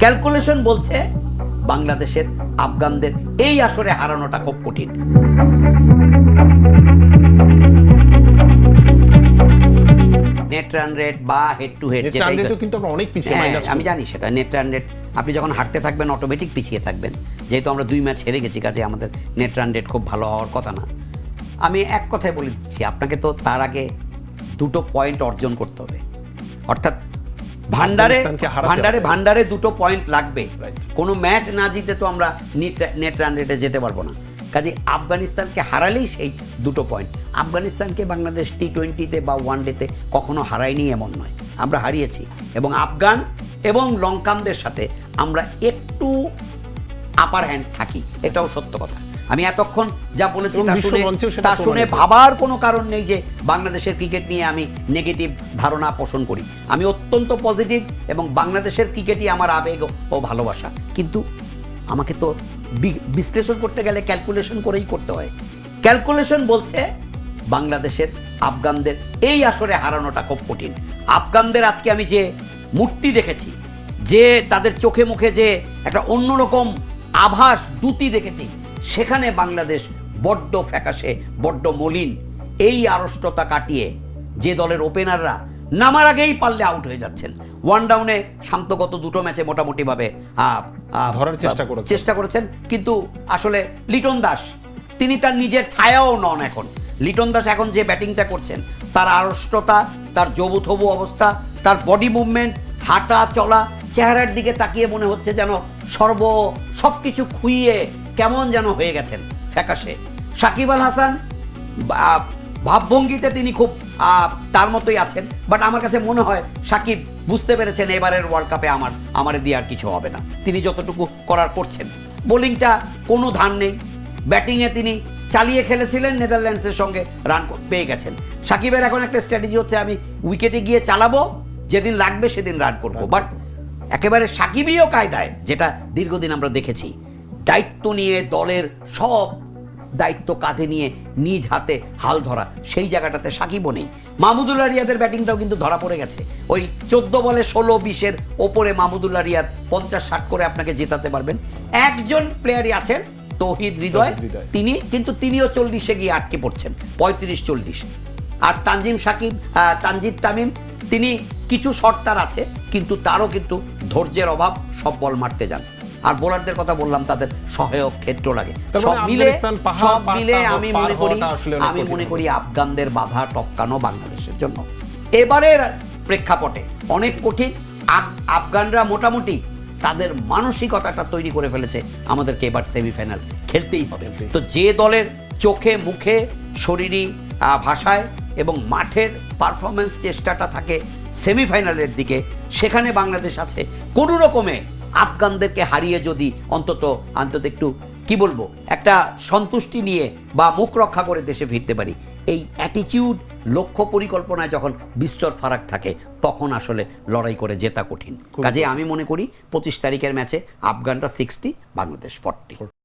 Calculation বলছে বাংলাদেশের আফগানদের এই আসরে হারানোটা খুব কঠিন। নেট রান রেট বা হেড টু হেড কিন্তু আমরা অনেক পিছিয়ে, আমি জানি সেটা। নেট রান রেট আপনি যখন হাঁটতে থাকবেন অটোমেটিক পিছিয়ে থাকবেন। যেহেতু আমরা দুই ম্যাচ হেরে গেছি কাজে আমাদের নেট রান রেট খুব ভালো হওয়ার কথা না। আমি এক কথায় বলে দিচ্ছি আপনাকে তো তার আগে দুটো পয়েন্ট অর্জন করতে হবে। অর্থাৎ ভান্ডারে ভান্ডারে ভান্ডারে দুটো পয়েন্ট লাগবে। কোনো ম্যাচ না জিতে তো আমরা নেট রান রেটে যেতে পারব না। কাজে আফগানিস্তানকে হারালেই সেই দুটো পয়েন্ট আফগানিস্তানকে বাংলাদেশ টি টোয়েন্টিতে বা ওয়ান ডেতে কখনো হারায়নি এমন নয়। আমরা হারিয়েছি। এবং আফগান এবং লঙ্কানদের সাথে আমরা একটু আপার হ্যান্ড থাকি। এটাও সত্য কথা। আমি এতক্ষণ যা বলেছি তা শুনে তা শুনে ভাবার কোনো কারণ নেই যে বাংলাদেশের ক্রিকেট নিয়ে আমি নেগেটিভ ধারণা পোষণ করি। আমি অত্যন্ত পজিটিভ এবং বাংলাদেশের ক্রিকেটই আমার আবেগ ও ভালোবাসা। কিন্তু আমাকে তো বিশ্লেষণ করতে গেলে ক্যালকুলেশন করেই করতে হয়। ক্যালকুলেশন বলছে বাংলাদেশের আফগানদের এই আসরে হারানোটা খুব কঠিন। আফগানদের আজকে আমি যে মূর্তি দেখেছি যে তাদের চোখে মুখে যে একটা অন্যরকম আভাস দুতি দেখেছি সেখানে বাংলাদেশ বড্ড ফ্যাকাশে বড্ড মলিন। এই আড়ষ্টতা কাটিয়ে যে দলের ওপেনাররা নামার আগেই পারলে আউট হয়ে যাচ্ছেন। ওয়ান ডাউনে শান্তগত দুটো ম্যাচে মোটামুটিভাবে ধরার চেষ্টা করেছেন। চেষ্টা করেছেন। কিন্তু আসলে লিটন দাস তিনি তার নিজের ছায়াও নন এখন। লিটন দাস এখন যে ব্যাটিংটা করছেন তার আড়ষ্টতা তার জবুথবু অবস্থা তার বডি মুভমেন্ট হাঁটা চলা চেহারার দিকে তাকিয়ে মনে হচ্ছে যেন সর্ব সব কিছু খুইয়ে কেমন যেন হয়ে গেছেন ফ্যাকাশে। সাকিব আল হাসান ভাবভঙ্গিতে তিনি খুব তার মতোই আছেন বাট আমার কাছে মনে হয় সাকিব বুঝতে পেরেছেন এবারের ওয়ার্ল্ড কাপে আমার আমারে দিয়ে আর কিছু হবে না। তিনি যতটুকু করার করছেন। বোলিংটা কোনো ধান নেই। ব্যাটিংয়ে তিনি চালিয়ে খেলেছিলেন নেদারল্যান্ডসের সঙ্গে রান পেয়ে গেছেন। সাকিবের এখন একটা স্ট্র্যাটেজি হচ্ছে আমি উইকেটে গিয়ে চালাবো যেদিন লাগবে সেদিন রান করব। বাট একেবারে সাকিবীয় কায়দায় যেটা দীর্ঘদিন আমরা দেখেছি দায়িত্ব নিয়ে দলের সব দায়িত্ব কাঁধে নিয়ে নিজ হাতে হাল ধরা। সেই জায়গাটাতে সাকিবও নেই। মাহমুদুল্লাহ রিয়াদের ব্যাটিংটাও কিন্তু ধরা পড়ে গেছে। ওই চোদ্দ বলে ষোলো বিশের ওপরে মাহমুদুল্লাহ রিয়াদ পঞ্চাশ ষাট করে আপনাকে জেতাতে পারবেন। একজন প্লেয়ারই আছেন তৌহিদ হৃদয়। তিনি কিন্তু তিনিও চল্লিশে গিয়ে আটকে পড়ছেন পঁয়ত্রিশ চল্লিশ। আর তানজিম সাকিব তানজিদ তামিম তিনি কিছু শর্ট তার আছে কিন্তু তারও কিন্তু ধৈর্যের অভাব সব বল মারতে যান। আর বোলারদের কথা বললাম তাদের সহায়ক ক্ষেত্র লাগে। সব মানে মিলে সব মিলে আমি মনে করি আমি মনে করি আফগানদের বাধা টপকানো বাংলাদেশের জন্য। এবারের প্রেক্ষাপটে অনেক কঠিন। আফগানরা মোটামুটি তাদের মানসিকতাটা তৈরি করে ফেলেছে। আমাদেরকে এবার সেমিফাইনাল খেলতেই হবে। তো যে দলের চোখে মুখে শরীরী ভাষায় এবং মাঠের পারফরমেন্স চেষ্টাটা থাকে সেমিফাইনালের দিকে সেখানে বাংলাদেশ আছে। কোনো রকমে আফগানদেরকে হারিয়ে যদি অন্তত অন্তত একটু কি বলব একটা সন্তুষ্টি নিয়ে বা মুখ রক্ষা করে দেশে ফিরতে পারি। এই অ্যাটিচিউড লক্ষ্য পরিকল্পনায় যখন বিস্তর ফারাক থাকে তখন আসলে লড়াই করে জেতা কঠিন। কাজে আমি মনে করি পঁচিশ তারিখের ম্যাচে আফগানরা সিক্সটি বাংলাদেশ ফর্টি